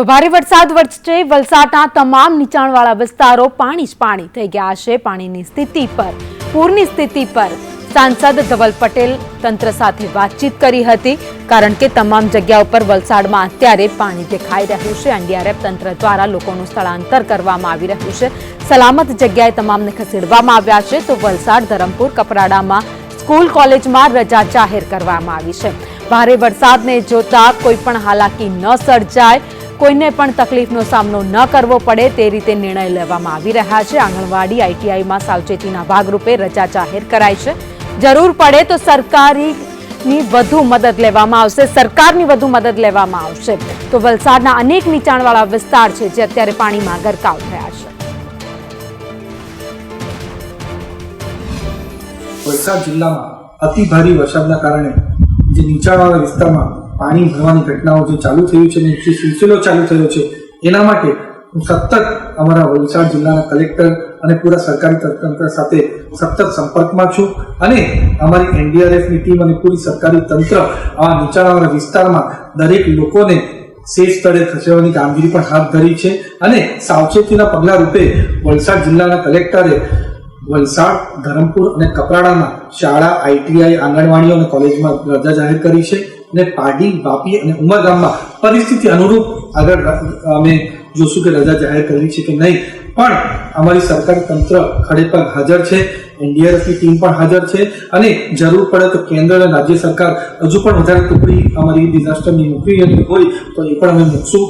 તો ભારે વરસાદ વચ્ચે વલસાડના તમામ નીચાણવાળા વિસ્તારો પાણી જ પાણી થઈ ગયા છે. પાણીની સ્થિતિ પર, પૂરની સ્થિતિ પર સાંસદ ધવલ પટેલ તંત્ર સાથે વાતચીત કરી હતી, કારણ કે તમામ જગ્યા ઉપર વલસાડમાં અત્યારે પાણી દેખાઈ રહ્યું છે. એનડીઆરએફ તંત્ર દ્વારા લોકોનું સ્થળાંતર કરવામાં આવી રહ્યું છે. સલામત જગ્યાએ તમામને ખસેડવામાં આવ્યા છે. તો વલસાડ, ધરમપુર, કપરાડામાં સ્કૂલ કોલેજમાં રજા જાહેર કરવામાં આવી છે. ભારે વરસાદને જોતા કોઈ પણ હાલાકી ન સર્જાય. કોઈને પણ તકલીફનો સામનો ન કરવો પડે તે રીતે નિર્ણય લેવામાં આવી રહ્યા છે. આંગણવાડી, આઈટીઆઈમાં સાવચેતીના ભાગરૂપે રજા જાહેર કરાઈ છે. જરૂર પડે તો સરકારીની વધુ મદદ લેવામાં આવશે, સરકારની વધુ મદદ લેવામાં આવશે. તો વલસાડના અનેક નીચાણવાળા વિસ્તાર છે જે અત્યારે પાણીમાં ગરકાવ થયા છે. વલસાડ જિલ્લામાં અતિ ભારે વરસાદના કારણે જે નીચાણવાળા વિસ્તારમાં પાણી ભરવાની ઘટનાઓ જે ચાલુ થયું છે અને જે સિલસિલો ચાલુ થયો છે, એના માટે હું સતત અમારા વલસાડ જિલ્લાના કલેક્ટર અને પૂરા સરકારી તંત્ર સાથે સતત સંપર્કમાં છું અને અમારી એનડીઆરએફની ટીમ અને પૂરી સરકારી તંત્ર આ નીચાણવાળા વિસ્તારમાં દરેક લોકોને સેફ સ્થળે ખસેડવાની કામગીરી પણ હાથ ધરી છે અને સાવચેતીના પગલા રૂપે વલસાડ જિલ્લાના કલેક્ટરે વલસાડ, ધરમપુર અને કપરાડામાં શાળા, આઈટીઆઈ, આંગણવાડીઓ અને કોલેજમાં રજા જાહેર કરી છે. અને પાડી વાપી અને ઉમરગામમાં પરિસ્થિતિ અનુરૂપ આગળ અમે જોશું કે રજા જાહેર કરવી છે કે નહીં. પણ અમારી સરકાર તંત્ર ખડે હાજર છે એનડીઆરએફની ટીમ પણ હાજર છે અને જરૂર પડે તો કેન્દ્ર અને રાજ્ય સરકાર હજુ પણ વધારે ટુકડી અમારી ડિઝાસ્ટરની મૂકવી હોય તો એ પણ અમે મૂકશું.